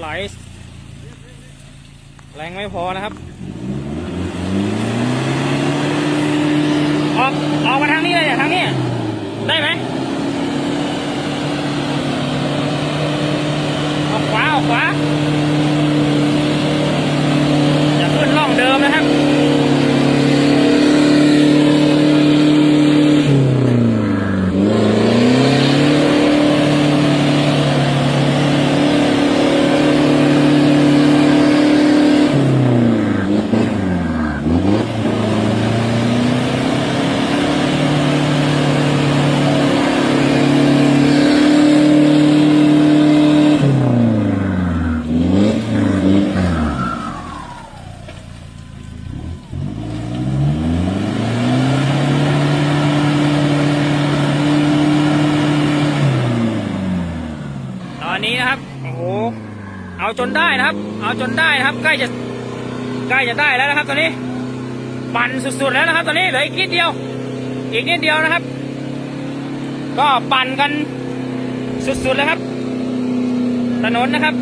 ไหล แรงไม่พอนะครับ ออกออกมาทางนี้เลยทางนี้ ได้ไหมออกขวาออกขวา อนนี้นะครับ โอ้โห เอาจนได้นะครับ เอาจนได้นะครับ ใกล้จะ ใกล้จะได้แล้วนะครับ ตอนนี้ ปั่นสุดๆแล้วนะครับ ตอนนี้เหลืออีกนิดเดียว อีกนิดเดียวนะครับ ก็ปั่นกันสุดๆแล้วครับ ถนนนะครับ